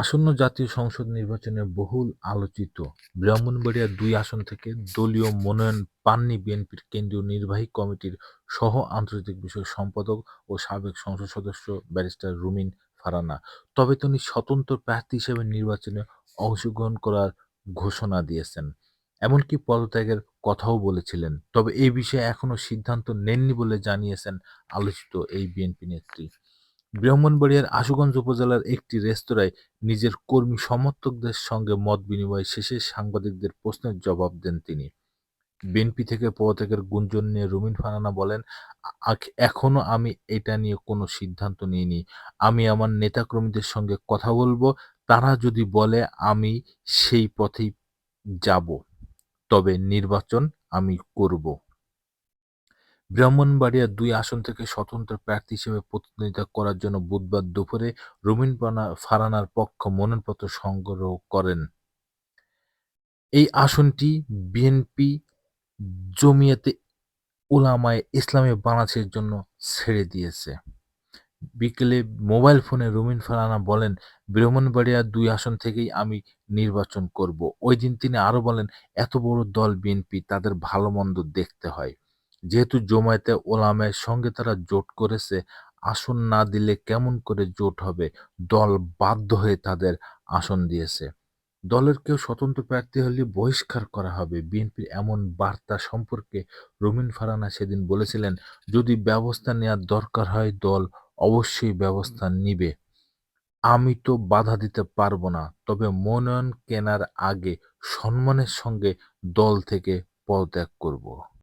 আসন্ন জাতীয় সংসদ নির্বাচনে বহুল আলোচিত। ব্রাহ্মণবাড়িয়া দুই আসন থেকে দলীয় মনোনয়ন পাননি বিএনপির কেন্দ্রীয় নির্বাহী কমিটির সহ আন্তর্জাতিক বিষয়ক সম্পাদক ও সাবেক সংসদ সদস্য ব্যারিস্টার রুমিন ফারানা। তবে তিনি স্বতন্ত্র প্রার্থী হিসেবে নির্বাচনে অংশগ্রহণ করার ঘোষণা দিয়েছেন। এমনকি পদত্যাগের কথাও বলেছিলেন। তবে এই বিষয়ে এখনও সিদ্ধান্ত নেননি বলে জানিয়েছেন আলোচিত এই বিএনপি নেত্রী। ব্রাহ্মণবাড়িয়ার আশুগঞ্জ উপজেলার একটি রেস্তোরাঁয় নিজের কর্মী সমর্থকদের সঙ্গে মত বিনিময় শেষে সাংবাদিকদের প্রশ্নের জবাব দেন তিনি। বিএনপি থেকে পদত্যাগের গুঞ্জন নিয়ে রুমিন ফারানা বলেন "আ- এখনও আমি এটা নিয়ে কোনো সিদ্ধান্ত নিইনি। আমি আমার নেতাকর্মীদের সঙ্গে কথা বলব, তারা যদি বলে আমি সেই পথেই যাব, তবে নির্বাচন আমি করব। ব্রাহ্মণবাড়িয়া দুই আসন থেকে স্বতন্ত্র প্রার্থী হিসেবে প্রতিদ্বন্দ্বিতা করার জন্য বুধবার দুপুরে রুমিন ফারানার পক্ষ মনোনয়নপত্র সংগ্রহ করেন। এই আসনটি বিএনপি জমিয়তে উলামায়ে ইসলামী বাংলাদেশের জন্য ছেড়ে দিয়েছে। বিকেলে মোবাইল ফোনে রুমিন ফারানা বলেন, ব্রাহ্মণবাড়িয়া দুই আসন থেকেই আমি নির্বাচন করব। ওই দিন তিনি আরও বলেন, এত বড় দল বিএনপি, তাদের ভালো মন্দ দেখতে হয়। যেহেতু জমায়েতে ওলামায়ের সঙ্গে তারা জোট করেছে, আসন না দিলে কেমন করে জোট হবে? দল বাধ্য হয়ে তাদের আসন দিয়েছে। দলের কেউ স্বতন্ত্র প্রার্থী হলে বহিষ্কার করা হবে। বিএনপির এমন বার্তা সম্পর্কে রুমিন ফারানা সেদিন বলেছিলেন, যদি ব্যবস্থা নেওয়ার দরকার হয়, দল অবশ্যই ব্যবস্থা নিবে। আমি তো বাধা দিতে পারব না। তবে মনোনয়ন কেনার আগে সম্মানের সঙ্গে দল থেকে পদত্যাগ করব।